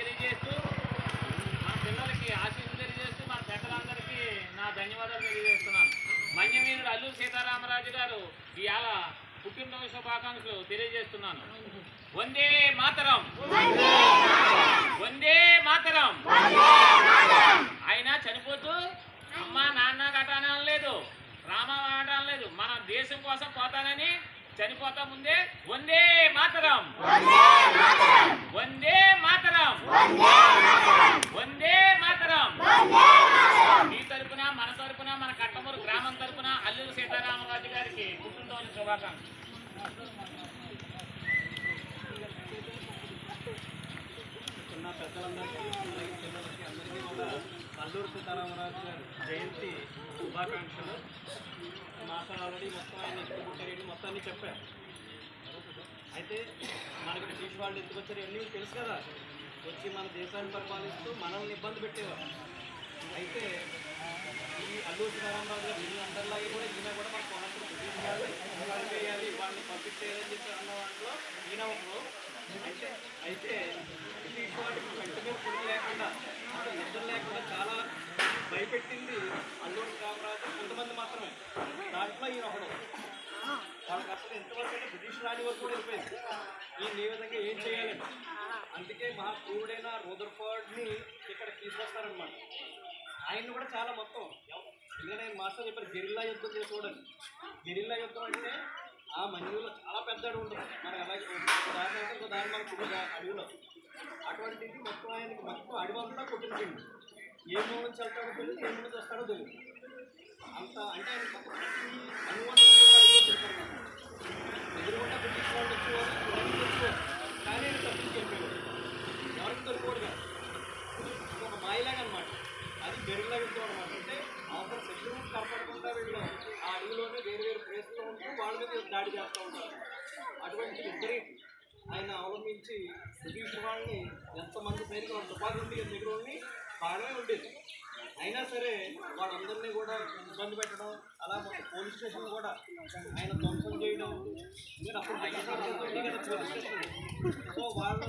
తెలియజేస్తూ మన పిల్లలకి ఆశీస్సులు తెలియజేస్తూ మన పెద్దలందరికీ నా ధన్యవాదాలు తెలియజేస్తున్నాను. మన్యమీనుడు అల్లూరు సీతారామరాజు గారు ఇవాళ పుట్టినరోజు శుభాకాంక్షలు తెలియజేస్తున్నాను. వందే మాతరం. వందే మాతరం. ఆయన చనిపోతూ అమ్మ నాన్న గట అనలేదు రామ అనడం లేదు. మన దేశం కోసం పోతానని చనిపోతా ముందే వందే మాతరం వందే మాతరం వందే మాతరం మీ తరపున మన తరపున గ్రామం తరఫున అల్లూరు సీతారామరాజు గారికి పుట్టినరోజు శుభాకాంక్షలు. పెద్దలందరికీ అందరికీ కూడా అల్లూరు సీతారామరాజు గారి జయంతి శుభాకాంక్షలు. మాస్టర్ ఆల్రెడీ మొత్తం ఆయన పుట్టారు మొత్తాన్ని చెప్పారు. అయితే మనకి బ్రిటిష్ వాళ్ళు ఎత్తుకొచ్చారు ఇవన్నీ తెలుసు కదా. వచ్చి మన దేశాన్ని పరిపాలిస్తూ మనల్ని ఇబ్బంది పెట్టేవారు. అయితే ఈ అల్లూరు సీతారామరాజు గారు వీళ్ళు అందరిలాగే కూడా ఈయన కూడా మన కోనప్పుడు బ్రిటిష్ వాళ్ళు చేయాలి వాళ్ళని పంపించేయాలని చెప్పి అన్న దాంట్లో ఈయన ఒకరు అయితే అయితే బ్రిటిష్ వాటికి వెంటనే పురుగు లేకుండా అసలు నిద్ర లేకుండా చాలా భయపెట్టింది అల్లూరు రామరాజు కొంతమంది మాత్రమే దాంట్లో ఈయన ఒకడు వాళ్ళకి అసలు ఎంతవరకు అంటే బ్రిటిష్ రాణి వరకు కూడా వెళ్ళిపోయింది ఈయన ఏ విధంగా ఏం చేయాలని అందుకే మహా క్రూడైన ఇక్కడ తీసుకొస్తారనమాట ఆయన కూడా చాలా మొత్తం ఇంకా నేను మాస్టర్ చెప్పారు గెరిల్లా యుద్ధం చేసుకోవడానికి గెరిల్లా యుద్ధం అంటే ఆ మంజులో చాలా పెద్ద అడుగు ఉంటుంది. మనకి అలాగే దాని దారి అయితే ఇంకో మనకు అటువంటిది మొత్తం ఆయనకి మొత్తం అడవి అంతా కొట్టించండి ఏ మూడు నుంచి వెళ్తాడో తెలియదు ఏ మూడు నుంచి వస్తాడో తెలియదు. అంత అంటే ఆయన దాడి చేస్తూ ఉంటారు అటువంటి ఇద్దరి ఆయన అవలంబించి బ్రిటిష్ వాళ్ళని ఎంతమంది సైనికులు అంత ఉపాధి ఉండి దగ్గర ఉండి బాగానే ఉండేది. అయినా సరే వాళ్ళందరినీ కూడా ఇబ్బంది పెట్టడం అలా మొత్తం పోలీస్ స్టేషన్ కూడా ఆయన ధ్వంసం చేయడం ఎందుకంటే అప్పుడు పోలీస్ స్టేషన్. సో వాళ్ళు